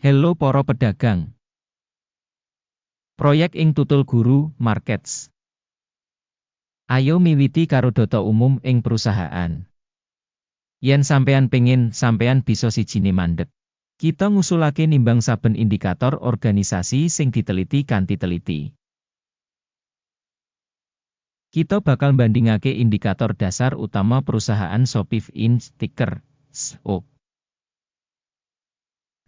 Hello para pedagang. Proyek ing tutul guru, markets. Ayo miwiti karo data umum ing perusahaan. Yen sampean pengin, sampean bisa sijine mandek. Kita ngusulake nimbang saben indikator organisasi sing diteliti kanthi teliti. Kita bakal bandingake indikator dasar utama perusahaan Sopif in Sticker, SO.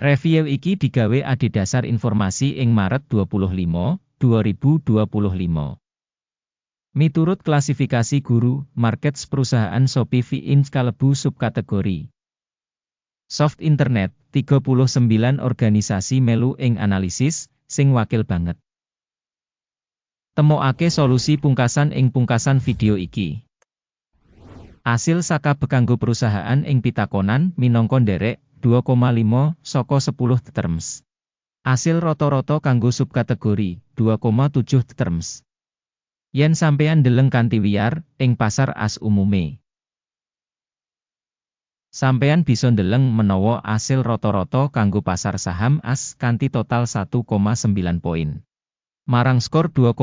Review iki digawe adhedhasar informasi ing Maret 25, 2025. Miturut klasifikasi guru, market perusahaan Shopee Inc kalebu subkategori. Soft Internet, 39 organisasi melu ing analisis, sing wakil banget. Temokake solusi pungkasan ing pungkasan video iki. Asil saka bekanggo perusahaan ing pitakonan minangka nderek 2,5 saka 10 terms. Asil rata-rata kanggo subkategori 2,7 terms. Yen sampeyan deleng kanthi wiyar ing pasar as umume. Sampeyan bisa ndeleng menawa asil rata-rata kanggo pasar saham as kanthi total 1,9 poin. Marang skor 2,5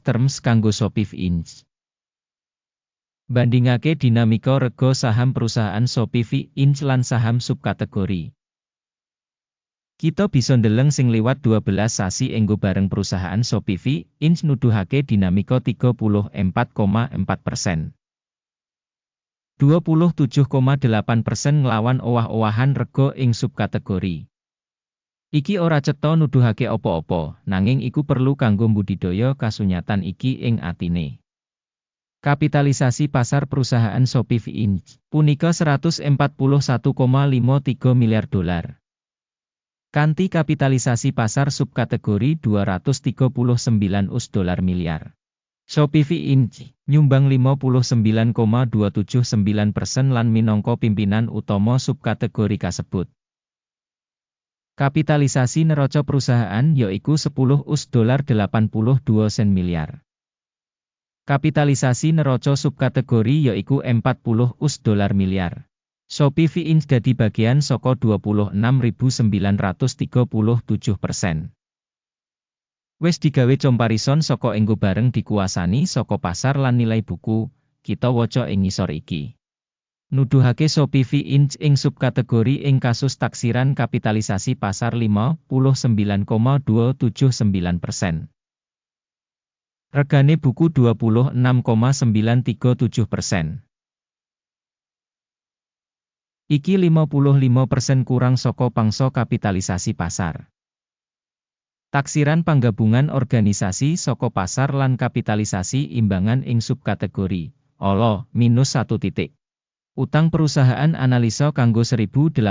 terms kanggo Sopif Inch. Bandingake dinamika rego saham perusahaan Shopee Inc lan saham subkategori. Kita bisa ndeleng sing liwat 12 sasi enggo bareng perusahaan Shopee Inc nuduhake dinamika 34,4 persen. 27,8 persen nglawan owah-owahan rego ing subkategori. Iki ora cetha nuduhake opo-opo, nanging iku perlu kanggo budidaya kasunyatan iki ing atine. Kapitalisasi pasar perusahaan Shopee Inc. punika 141,53 miliar dolar. Kanti kapitalisasi pasar subkategori 239 us dolar miliar. Shopee Inc. nyumbang 59,279 persen lan minangka pimpinan utama subkategori kasebut. Kapitalisasi neraca perusahaan yaiku 10 us dolar 82 sen miliar. Kapitalisasi neraca subkategori yaiku 40 us dolar miliar. Shopee Inc dadi bagian saka 26.937 persen. Wes digawe comparison saka enggo bareng dikuasani saka pasar lan nilai buku, kita waca ing ngisor iki. Nuduhake Shopee Inc ing subkategori ing kasus taksiran kapitalisasi pasar 59,279 persen. Regane buku 26,937 persen. Iki 55 persen kurang soko pangso kapitalisasi pasar. Taksiran panggabungan organisasi soko pasar lan kapitalisasi imbangan ing subkategori, olo, minus 1 titik. Utang perusahaan analisa kanggo 1082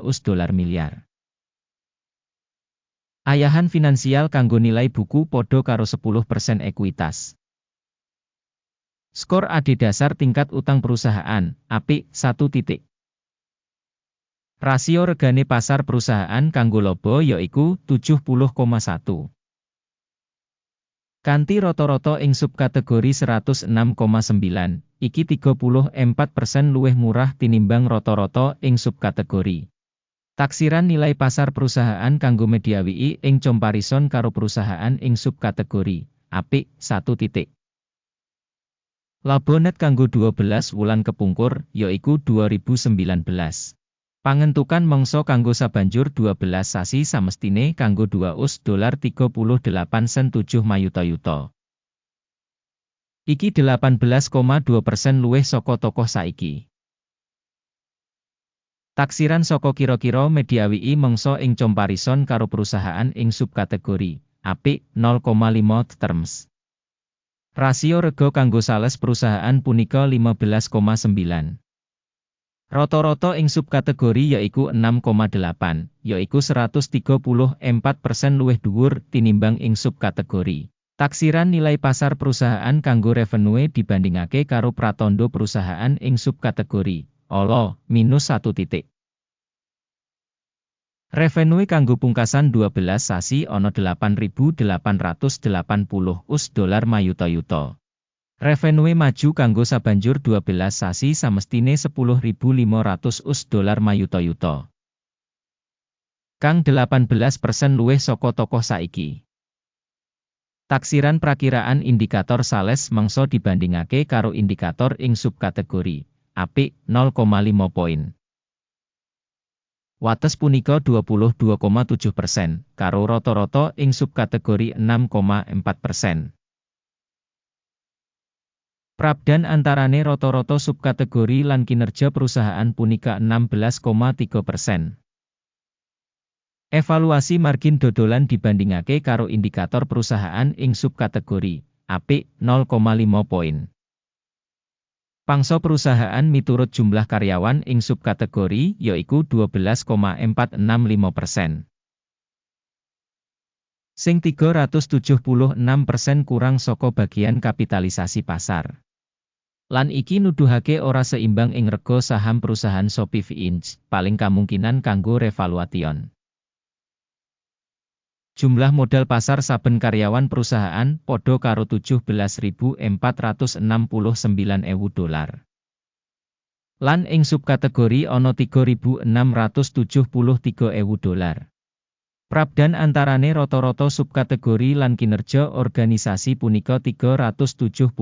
us dolar miliar. Ayahan finansial kanggo nilai buku podo karo 10% ekuitas. Skor AD dasar tingkat utang perusahaan, apik, 1 titik. Rasio regane pasar perusahaan kanggo lobo yaiku 70,1. Kanti roto-roto ing subkategori 106,9, iki 34% luwih murah tinimbang roto-roto ing subkategori. Taksiran nilai pasar perusahaan kanggo media WI ing comparison karo perusahaan ing subkategori apik 1 titik. Labo net kanggo 12 wulan kepungkur yaiku 2019. Pangentukan mangsa kanggo sabanjur 12 sasi samestine kanggo 2 us dolar 38 sen 7 mayuta yuta. Iki 18,2 persen luwih saka tokoh saiki. Taksiran saka kira-kira media WI mangsa ing comparison karo perusahaan ing subkategori apik 0,5 terms. Rasio rego kanggo sales perusahaan punika 15,9. Roto-roto ing subkategori yaiku 6,8, yaiku 134 persen luwih dhuwur tinimbang ing subkategori. Taksiran nilai pasar perusahaan kanggo revenue dibandingake karo pratondo perusahaan ing subkategori Olo, minus 1 titik. Revenue kanggo pungkasan 12 sasi ono 8.880 us dolar mayuta-yuta. Revenue maju kanggo sabanjur 12 sasi samestine 10.500 us dolar mayuta-yuta. Kang 18% luwih saka tokoh saiki. Taksiran prakiraan indikator sales mangsa dibandingake karo indikator ing subkategori apik 0,5 poin. Wates punika 22,7 persen, karo rata-rata ing subkategori 6,4 persen. Prabdan antarane rata-rata subkategori lan kinerja perusahaan punika 16,3 persen. Evaluasi margin dodolan dibandingake karo indikator perusahaan ing subkategori apik 0,5 poin. Pangso perusahaan miturut jumlah karyawan ing subkategori yaiku 12,465 persen. Sing 376 persen kurang soko bagian kapitalisasi pasar. Lan iki nuduhake ora seimbang ing rego saham perusahaan Shopee Inc. paling kemungkinan kanggo revaluation. Jumlah modal pasar saben karyawan perusahaan podo karo 17.469 ewu dolar. Lan ing subkategori ono 3.673 ewu dolar. Prabdan antarane roto-roto subkategori lan kinerja organisasi punika 375,6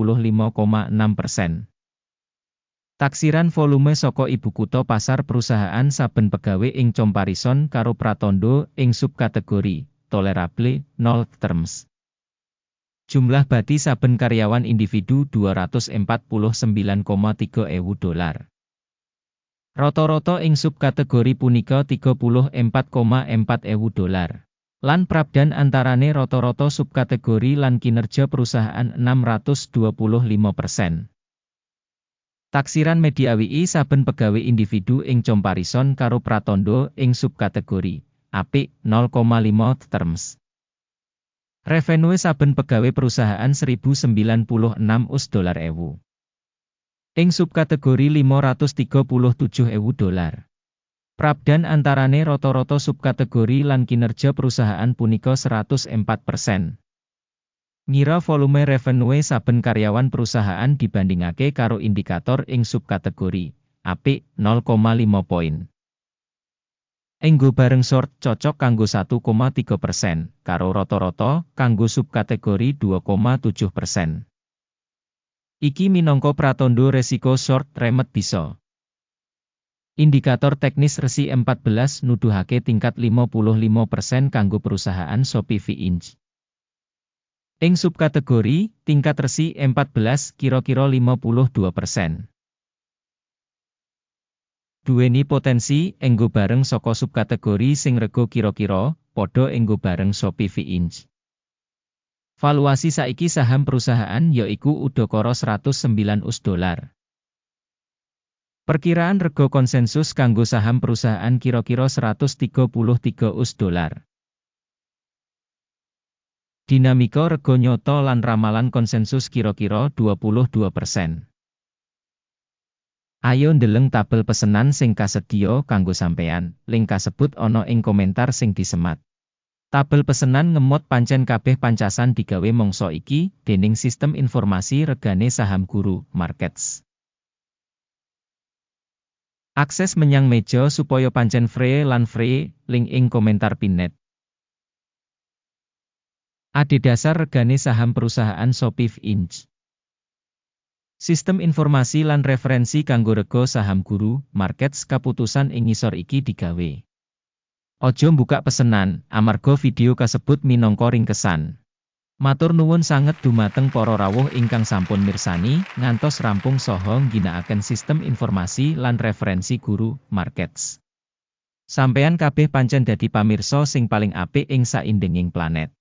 persen. Taksiran volume soko ibu kuto pasar perusahaan saben pegawe ing comparison karo pratondo ing subkategori tolerable, 0 terms. Jumlah bati saben karyawan individu 249,3 ewu dolar. Roto-roto ing subkategori punika 34,4 ewu dolar. Lan prabdan antarane roto-roto subkategori lan kinerja perusahaan 625 persen. Taksiran media WI saben pegawai individu ing comparison karo pratondo ing subkategori apik 0,5 terms. Revenue saben pegawai perusahaan 1096 us dolar ewu. Ing subkategori 537 ewu dolar. Prabdan antarane roto-roto subkategori lan kinerja perusahaan punika 104 persen. Ngira volume revenue saben karyawan perusahaan dibandingake karo indikator ing subkategori, apik 0,5 poin. Enggo bareng short cocok kanggo 1,3 persen, karo rata-rata kanggo subkategori 2,7 persen. Iki minangka pratondo resiko short remet bisa. Indikator teknis resi 14 nuduhake tingkat 55% kanggo perusahaan Shopee Inc. Ing subkategori, tingkat resi 14 kira-kira 52% duweni potensi enggo bareng saka subkategori sing rego kira-kira padha enggo bareng Shopee Inc. Valuasi saiki saham perusahaan yaiku udakara 109 us dolar. Perkiraan rego konsensus kanggo saham perusahaan kira-kira 133 us dolar. Dinamika rego nyoto lan ramalan konsensus kira-kira 22 persen. Ayo ndeleng tabel pesenan sing kasedya kanggo sampean, link kasebut ana ing komentar sing disemat. Tabel pesenan ngemot pancen kabeh pancasan digawe mongso iki dening sistem informasi regane saham guru markets. Akses menyang meja supaya pancen free lan free, link ing komentar pinet. Ade dasar regane saham perusahaan Shopee Inc. Sistem informasi lan referensi kanggo rego saham guru, markets kaputusan ing ngisor iki digawe. Ojo buka pesenan, amarga video kasebut minangka ringkesan. Matur nuwun sanget dumateng para rawuh ingkang sampun mirsani, ngantos rampung soho ngginakaken sistem informasi lan referensi guru, markets. Sampeyan kabeh pancen dadi pamirsa sing paling apik ing saindenging planet.